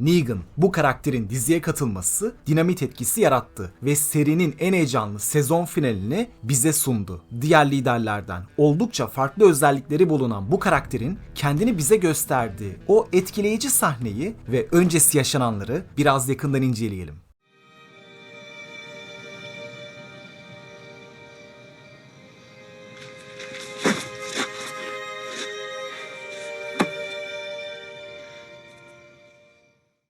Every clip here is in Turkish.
Negan bu karakterin diziye katılması dinamit etkisi yarattı ve serinin en heyecanlı sezon finalini bize sundu. Diğer liderlerden oldukça farklı özellikleri bulunan bu karakterin kendini bize gösterdiği o etkileyici sahneyi ve öncesi yaşananları biraz yakından inceleyelim.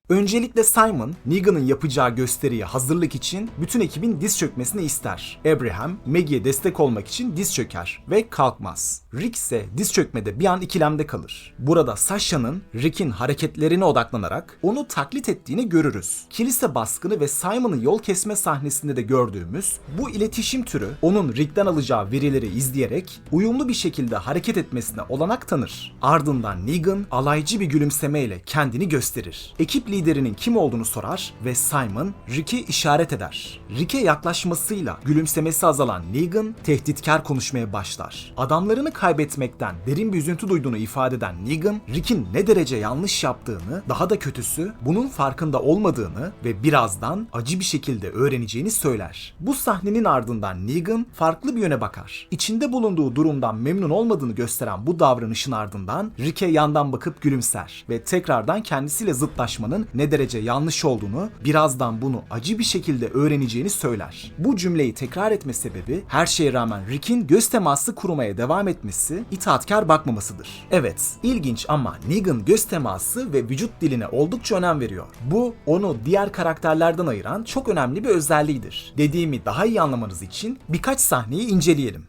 Öncelikle Simon, Negan'ın yapacağı gösteriye hazırlık için bütün ekibin diz çökmesini ister. Abraham, Maggie'ye destek olmak için diz çöker ve kalkmaz. Rick ise diz çökmede bir an ikilemde kalır. Burada Sasha'nın Rick'in hareketlerine odaklanarak onu taklit ettiğini görürüz. Kilise baskını ve Simon'ın yol kesme sahnesinde de gördüğümüz bu iletişim türü onun Rick'ten alacağı verileri izleyerek uyumlu bir şekilde hareket etmesine olanak tanır. Ardından Negan alaycı bir gülümsemeyle kendini gösterir. Ekip liderinin kim olduğunu sorar ve Simon Rick'i işaret eder. Rick'e yaklaşmasıyla gülümsemesi azalan Negan tehditkar konuşmaya başlar. Adamlarını kaybetmekten derin bir üzüntü duyduğunu ifade eden Negan, Rick'in ne derece yanlış yaptığını, daha da kötüsü bunun farkında olmadığını ve birazdan acı bir şekilde öğreneceğini söyler. Bu sahnenin ardından Negan farklı bir yöne bakar. İçinde bulunduğu durumdan memnun olmadığını gösteren bu davranışın ardından Rick'e yandan bakıp gülümser ve tekrardan kendisiyle zıtlaşmanın ne derece yanlış olduğunu, birazdan bunu acı bir şekilde öğreneceğini söyler. Bu cümleyi tekrar etme sebebi her şeye rağmen Rick'in göz teması kurmaya devam etmesi, itaatkar bakmamasıdır. Evet, ilginç ama Negan göz teması ve vücut diline oldukça önem veriyor. Bu onu diğer karakterlerden ayıran çok önemli bir özelliğidir. Dediğimi daha iyi anlamanız için birkaç sahneyi inceleyelim.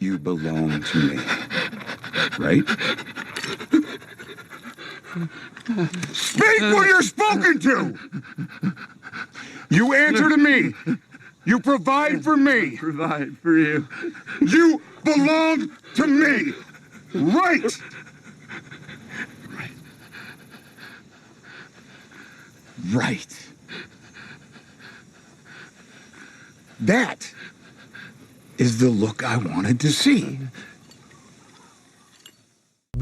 You belong to me. Right? Speak when you're spoken to! You answer to me. You provide for me. provide for you. You belong to me. Right! Right! Right. That is the look I wanted to see.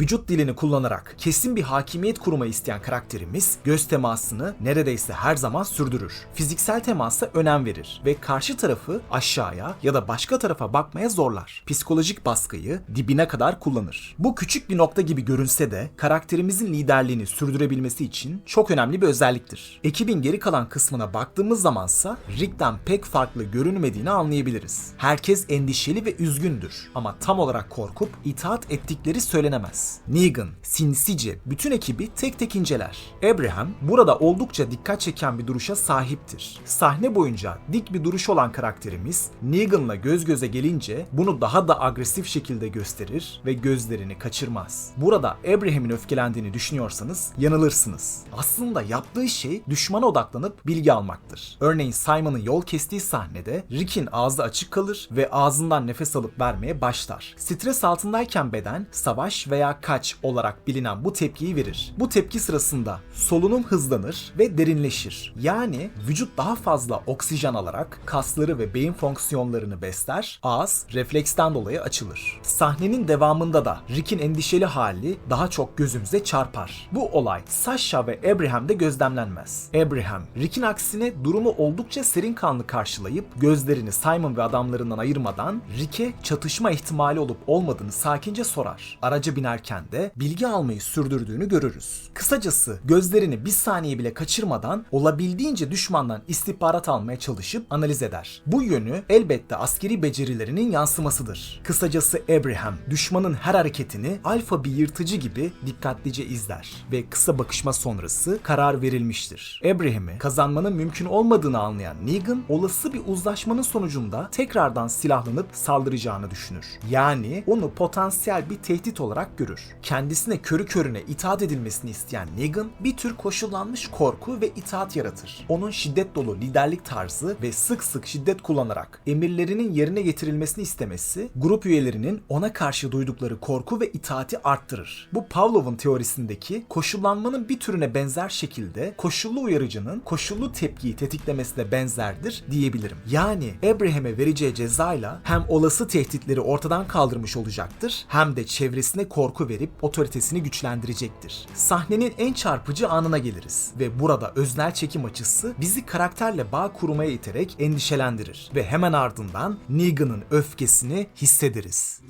Vücut dilini kullanarak kesin bir hakimiyet kurmayı isteyen karakterimiz göz temasını neredeyse her zaman sürdürür. Fiziksel temasa önem verir ve karşı tarafı aşağıya ya da başka tarafa bakmaya zorlar. Psikolojik baskıyı dibine kadar kullanır. Bu küçük bir nokta gibi görünse de karakterimizin liderliğini sürdürebilmesi için çok önemli bir özelliktir. Ekibin geri kalan kısmına baktığımız zamansa Rick'ten pek farklı görünmediğini anlayabiliriz. Herkes endişeli ve üzgündür ama tam olarak korkup itaat ettikleri söylenemez. Negan sinsice bütün ekibi tek tek inceler. Abraham burada oldukça dikkat çeken bir duruşa sahiptir. Sahne boyunca dik bir duruş olan karakterimiz Negan'la göz göze gelince bunu daha da agresif şekilde gösterir ve gözlerini kaçırmaz. Burada Abraham'in öfkelendiğini düşünüyorsanız yanılırsınız. Aslında yaptığı şey düşmana odaklanıp bilgi almaktır. Örneğin Simon'ın yol kestiği sahnede Rick'in ağzı açık kalır ve ağzından nefes alıp vermeye başlar. Stres altındayken beden savaş veya kaç olarak bilinen bu tepkiyi verir. Bu tepki sırasında solunum hızlanır ve derinleşir. Yani vücut daha fazla oksijen alarak kasları ve beyin fonksiyonlarını besler, ağız refleksten dolayı açılır. Sahnenin devamında da Rick'in endişeli hali daha çok gözümüze çarpar. Bu olay Sasha ve Abraham'de gözlemlenmez. Abraham, Rick'in aksine durumu oldukça serin kanlı karşılayıp gözlerini Simon ve adamlarından ayırmadan Rick'e çatışma ihtimali olup olmadığını sakince sorar. Araca binerken de bilgi almayı sürdürdüğünü görürüz. Kısacası gözlerini bir saniye bile kaçırmadan olabildiğince düşmandan istihbarat almaya çalışıp analiz eder. Bu yönü elbette askeri becerilerinin yansımasıdır. Kısacası Abraham düşmanın her hareketini alfa bir yırtıcı gibi dikkatlice izler ve kısa bakışma sonrası karar verilmiştir. Abraham'ı kazanmanın mümkün olmadığını anlayan Negan olası bir uzlaşmanın sonucunda tekrardan silahlanıp saldıracağını düşünür. Yani onu potansiyel bir tehdit olarak görür. Kendisine körü körüne itaat edilmesini isteyen Negan bir tür koşullanmış korku ve itaat yaratır. Onun şiddet dolu liderlik tarzı ve sık sık şiddet kullanarak emirlerinin yerine getirilmesini istemesi grup üyelerinin ona karşı duydukları korku ve itaati arttırır. Bu Pavlov'un teorisindeki koşullanmanın bir türüne benzer şekilde koşullu uyarıcının koşullu tepkiyi tetiklemesine benzerdir diyebilirim. Yani Abraham'e vereceği cezayla hem olası tehditleri ortadan kaldırmış olacaktır hem de çevresine korku korku verip otoritesini güçlendirecektir. Sahnenin en çarpıcı anına geliriz ve burada öznel çekim açısı bizi karakterle bağ kurmaya iterek endişelendirir ve hemen ardından Negan'ın öfkesini hissederiz.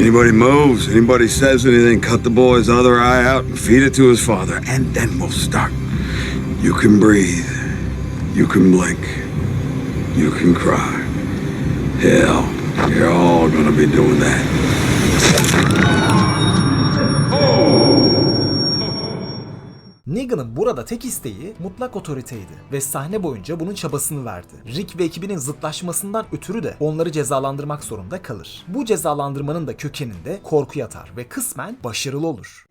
Anybody moves, anybody says anything, cut the boy's other eye out and feed it to his father, and then we'll start. You can breathe. You can blink. You can cry. Hell, you're all gonna be doing that. Negan'ın burada tek isteği mutlak otoriteydi ve sahne boyunca bunun çabasını verdi. Rick ve ekibinin zıtlaşmasından ötürü de onları cezalandırmak zorunda kalır. Bu cezalandırmanın da kökeninde korku yatar ve kısmen başarılı olur.